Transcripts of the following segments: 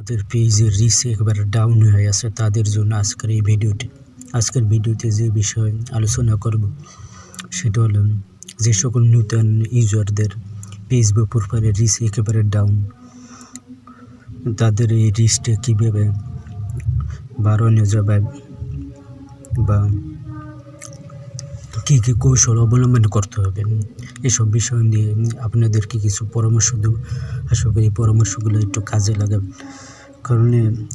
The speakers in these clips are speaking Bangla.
তাদের পেজের রিচ একবারে ডাউন হয়ে আছে। তাদের জন্য আজকের এই ভিডিওটি আজকের ভিডিওতে যে বিষয় আলোচনা করব, সেটা হলো যে সকল নূতন ইউজারদের পেজ বা প্রোফাইলের রিচ একেবারে ডাউন তাদের এই রিচটা কীভাবে বাড়ানো যাবে বা কী কী কৌশল অবলম্বন করতে হবে। এসব বিষয় নিয়ে আপনাদেরকে কিছু পরামর্শ দেবো? আশা করি পরামর্শগুলো একটু কাজে লাগাবে। কারণ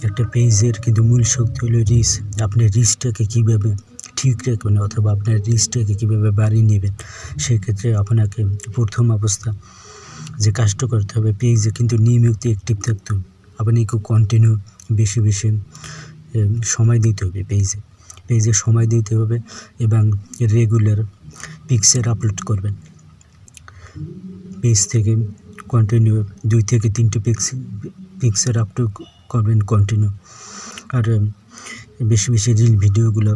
একটা পেজের কিন্তু মূল শক্তি হলো রিচ আপনি রিচটাকে কীভাবে ঠিক রাখবেন অথবা আপনার রিচটাকে কীভাবে বাড়িয়ে নেবেন, সেক্ষেত্রে আপনাকে প্রথম অবস্থা যে কাজটা করতে হবে, পেজে কিন্তু নিয়মিত অ্যাক্টিভ থাকতে হবে। আপনি খুব কন্টিনিউ বেশি বেশি সময় দিতে হবে পেজে। পেজে সময় দিতে হবে এবং রেগুলার পিকচার আপলোড করবেন। পেজ থেকে কন্টিনিউ দুই থেকে তিনটে পিক্স পিকচার আপলোড করবেন কন্টিনিউ আর বেশি বেশি রিল ভিডিওগুলো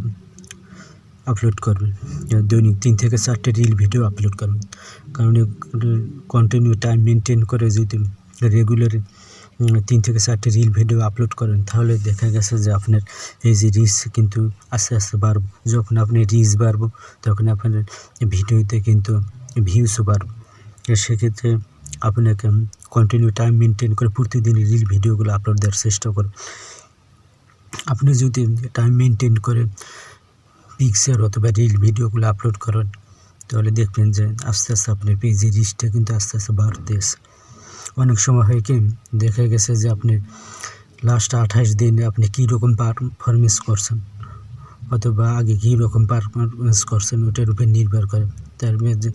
আপলোড করবেন। দৈনিক তিন থেকে চারটে রিল ভিডিও আপলোড করবেন। কারণ কন্টিনিউ টাইম মেনটেন করে যদি রেগুলার তিন থেকে চারটে রিল ভিডিও আপলোড করেন, তাহলে দেখা গেছে যে আপনার এই যে রিচ কিন্তু আস্তে আস্তে বাড়ব। যখন আপনি রিচ বাড়বো, তখন আপনার ভিডিওতে কিন্তু ভিউসও বাড়বে। সেক্ষেত্রে আপনাকে কন্টিনিউ টাইম মেনটেন করে প্রতিদিন রিল ভিডিওগুলো আপলোড দেওয়ার চেষ্টা করুন। আপনি যদি টাইম মেনটেন করে পিকচার অথবা রিল ভিডিওগুলো আপলোড করেন, তাহলে দেখবেন যে আস্তে আস্তে আপনার পেজের রিচটা কিন্তু আস্তে আস্তে বাড়তেছে। অনেক সময় হয় কি, দেখা গেছে যে আপনি লাস্ট আঠাশ দিনে আপনি কীরকম পারফরমেন্স করছেন, অথবা আগে কী রকম পারফরমেন্স করছেন, ওটার উপর নির্ভর করে। তার মধ্যে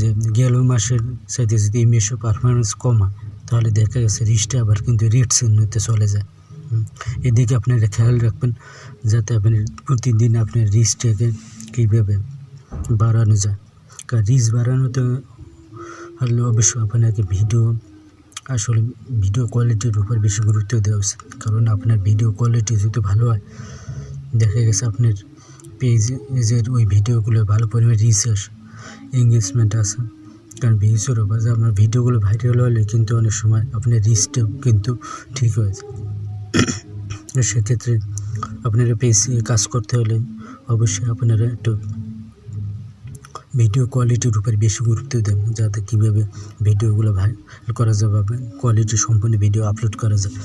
যে গেল মাসের সাথে যদি এই মাসে পারফরমেন্স কমা, তাহলে দেখা গেছে রিচটা আবার কিন্তু রেট চিহ্নতে চলে যায়। এদিকে আপনারা খেয়াল রাখবেন যাতে আপনি প্রতিদিন আপনার রিচটাকে কীভাবে বাড়ানো যায়। কারণ রিচ বাড়ানোতে হলে অবশ্যই আপনাকে ভিডিও আসলে ভিডিও কোয়ালিটির উপর বেশি গুরুত্ব দেওয়া উচিত। কারণ আপনার ভিডিও কোয়ালিটি যদি ভালো হয়, দেখা গেছে আপনার পেজের ওই ভিডিওগুলো ভালো পরিমাণে রিচ আসে এঙ্গেজমেন্ট আছে কারণ ভিউসের উপর যে আপনার ভিডিওগুলো ভাইরাল হলে কিন্তু অনেক সময় আপনার রিচটাও কিন্তু ঠিক হয়ে যায়। সেক্ষেত্রে আপনারা পেজ কাজ করতে হলে অবশ্যই আপনারা একটু ভিডিও কোয়ালিটির উপর বেশি গুরুত্ব দেন যাতে কীভাবে ভিডিওগুলো ভাইরাল করা যাবে কোয়ালিটি সম্পন্ন ভিডিও আপলোড করা যাবে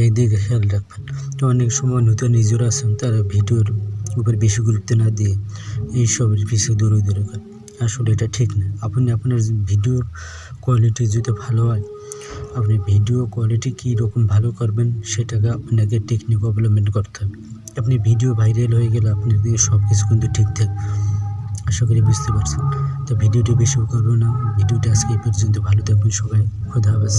এই দিকে খেয়াল রাখবেন। তো অনেক সময় নতুন নিজেরা আছেন, তারা ভিডিওর উপর বেশি গুরুত্ব না দিয়ে এইসবের পিছিয়ে দৌড়ে দৌড়ে করে। আসলে এটা ঠিক না। আপনি আপনার ভিডিওর কোয়ালিটি যদি ভালো হয়, আপনি ভিডিও কোয়ালিটি কী রকম ভালো করবেন, সেটাকে আপনাকে টেকনিক অবলম্বন করতে হবে। আপনি ভিডিও ভাইরাল হয়ে গেলে আপনার দিকে সব কিছু কিন্তু ঠিক থাকবে। আশা করি বুঝতে পারছেন। তো ভিডিওটি বেশি করব না। ভিডিওটি আজকে এই পর্যন্ত। ভালো থাকবেন সবাই। খোদা হাফেজ।